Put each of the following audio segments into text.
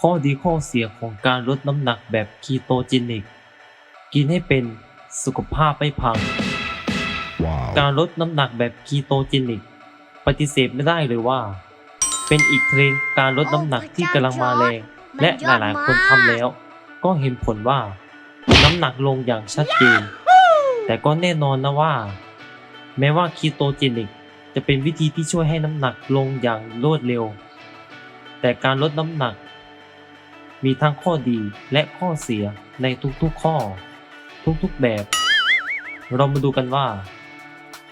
ข้อดีข้อเสียของการลดน้ำหนักแบบคีโตจินิก กินให้เป็นสุขภาพไม่พัง Wow. การลดน้ำหนักแบบคีโตจินิก ปฏิเสธไม่ได้เลยว่า เป็นอีกเทรนด์การลดน้ำหนักที่กำลังมาแรง และหลายๆ คนทำแล้ว ก็เห็นผลว่า น้ำหนักลงอย่างชัดเจน แต่ก็แน่นอนนะว่า แม้ว่าคีโตจินิกจะเป็นวิธีที่ช่วยให้น้ำหนักลงอย่างรวดเร็ว แต่การลดน้ำหนัก มีทั้งข้อดีและข้อเสียในทุกๆข้อ ทุกๆแบบ เรามาดูกันว่า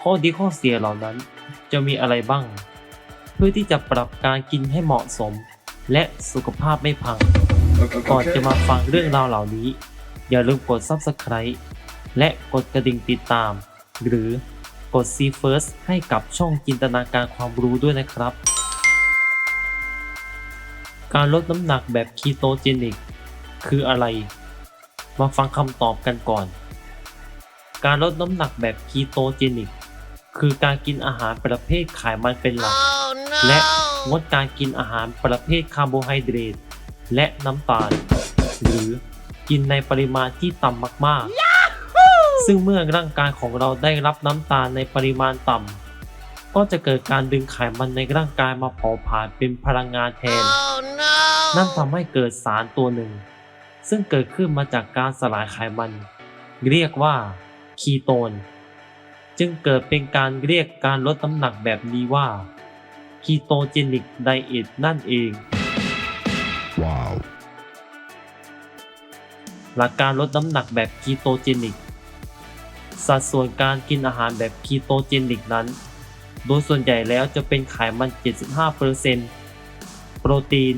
ข้อดีข้อเสียเหล่านั้นจะมีอะไรบ้าง เพื่อที่จะปรับการกินให้เหมาะสม และสุขภาพไม่พัง ก่อนจะมาฟังเรื่องราวเหล่านี้ อย่าลืมกด Subscribe และกดกระดิ่งติดตาม หรือกด See First ให้กับช่องจินตนาการความรู้ด้วยนะครับ การลดน้ำหนักแบบคีโตเจนิกคืออะไร มาฟังคำตอบกันก่อน การลดน้ำหนักแบบคีโตเจนิกคือการกินอาหารประเภทไขมันเป็นหลักและงดการกินอาหารประเภทคาร์โบไฮเดรตและน้ำตาล หรือกินในปริมาณที่ต่ำมากๆซึ่งเมื่อร่างกายของเราได้รับน้ำตาลในปริมาณต่ำก็จะเกิดการดึงไขมันในร่างกายมาเผาผลาญเป็นพลังงานแทน นั่นทำให้เกิดสารตัวหนึ่ง ซึ่งเกิดขึ้นมาจากการสลายไขมัน เรียกว่าคีโตน จึงเกิดเป็นการเรียกการลดน้ำหนักแบบนี้ว่าคีโตเจนิกไดเอทนั่นเอง Wow. หลักการลดน้ำหนักแบบคีโตเจนิก สัดส่วนการกินอาหารแบบคีโตเจนิกนั้น โดยส่วนใหญ่แล้วจะเป็นไขมัน 75% โปรตีน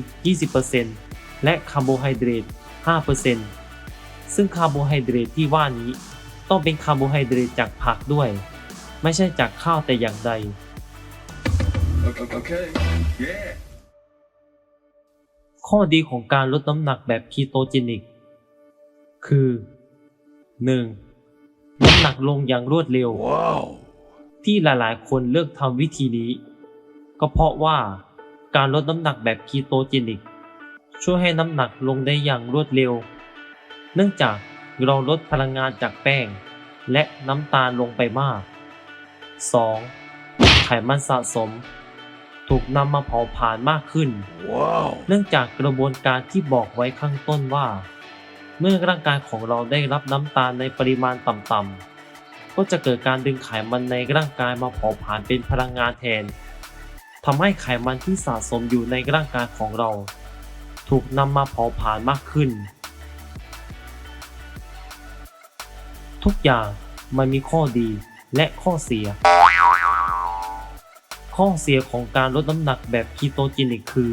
20%และคาร์โบไฮเดรต 5%ซึ่งคาร์โบไฮเดรตที่ว่านี้ ต้องเป็นคาร์โบไฮเดรตจากผักด้วย ไม่ใช่จากข้าวแต่อย่างใด Okay. Yeah. ข้อดีของการลดน้ำหนักแบบคีโตเจนิก คือ 1. น้ำหนักลงอย่างรวดเร็ว Wow. ที่หลายๆ คนเลือกทำวิธีนี้ ก็เพราะว่า การลดน้ำหนักแบบคีโตเจนิก ช่วยให้น้ำหนักลงได้อย่างรวดเร็ว เนื่องจากเราลดพลังงานจากแป้ง และน้ำตาลลงไปมาก 2. ไขมันสะสม ถูกนำมาเผาผลาญมากขึ้น Wow. เนื่องจากกระบวนการที่บอกไว้ข้างต้นว่า เมื่อร่างกายของเราได้รับน้ำตาลในปริมาณต่ำๆก็จะเกิดการดึงไขมันในร่างกายมาเผาผลาญเป็นพลังงานแทน ทำให้ไขมันที่สะสมอยู่ในร่างกายของเรา ถูกนำมาเผาผลาญมากขึ้น ทุกอย่างมันมีข้อดีและข้อเสีย ข้อเสียของการลดน้ำหนักแบบคีโตเจนิกคือ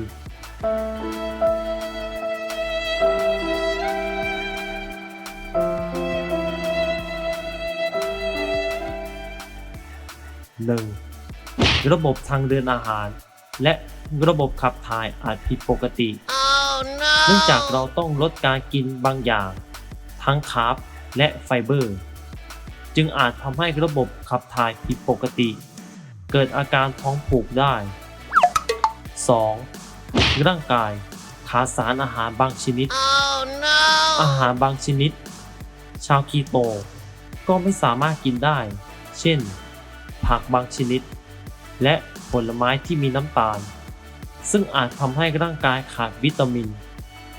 1. ระบบทางเดินอาหาร และระบบขับถ่ายอาจผิดปกติเนื่องจากเราต้องลดการกินบางอย่าง ทั้งคาร์บและไฟเบอร์ จึงอาจทำให้ระบบขับถ่ายผิดปกติ เกิดอาการท้องผูกได้ 2. ร่างกายขาดสารอาหารบางชนิดอาหารบางชนิด ชาวคีโต ก็ไม่สามารถกินได้ เช่น ผักบางชนิด และผลไม้ที่มีน้ำตาล ซึ่งอาจทำให้ร่างกายขาดวิตามิน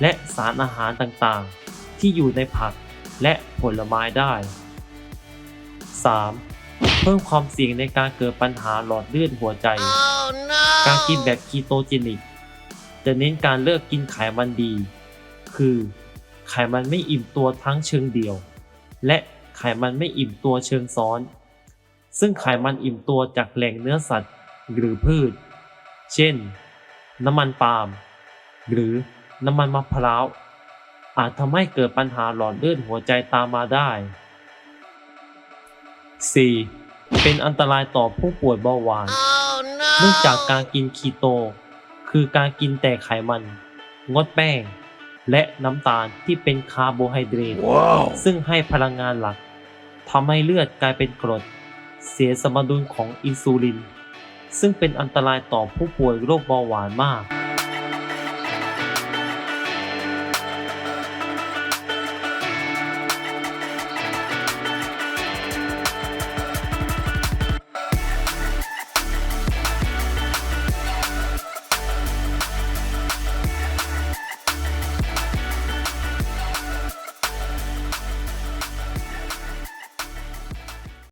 และสารอาหารต่างๆ ที่อยู่ในผักและผลไม้ได้ 3. เพิ่มความเสี่ยงในการเกิดปัญหาหลอดเลือดหัวใจการกินแบบคีโตเจนิก จะเน้นการเลิกกินไขมันดี คือไขมันไม่อิ่มตัวทั้งเชิงเดี่ยว และไขมันไม่อิ่มตัวเชิงซ้อน ซึ่งไขมันอิ่มตัวจากแหล่งเนื้อสัตว์ หรือพืช เช่น น้ำมันปาล์ม หรือน้ำมันมะพร้าว อาจทำให้เกิดปัญหาหลอดเลือดหัวใจตามมาได้ 4. เป็นอันตรายต่อผู้ป่วยเบาหวานเนื่องจากการกินคีโต คือการกินแต่ไขมัน งดแป้ง และน้ำตาลที่เป็นคาร์โบไฮเดรต Wow. ซึ่งให้พลังงานหลักทำให้เลือดกลายเป็นกรด เสียสมดุลของอินซูลิน ซึ่งเป็นอันตรายต่อผู้ป่วยโรคเบาหวานมาก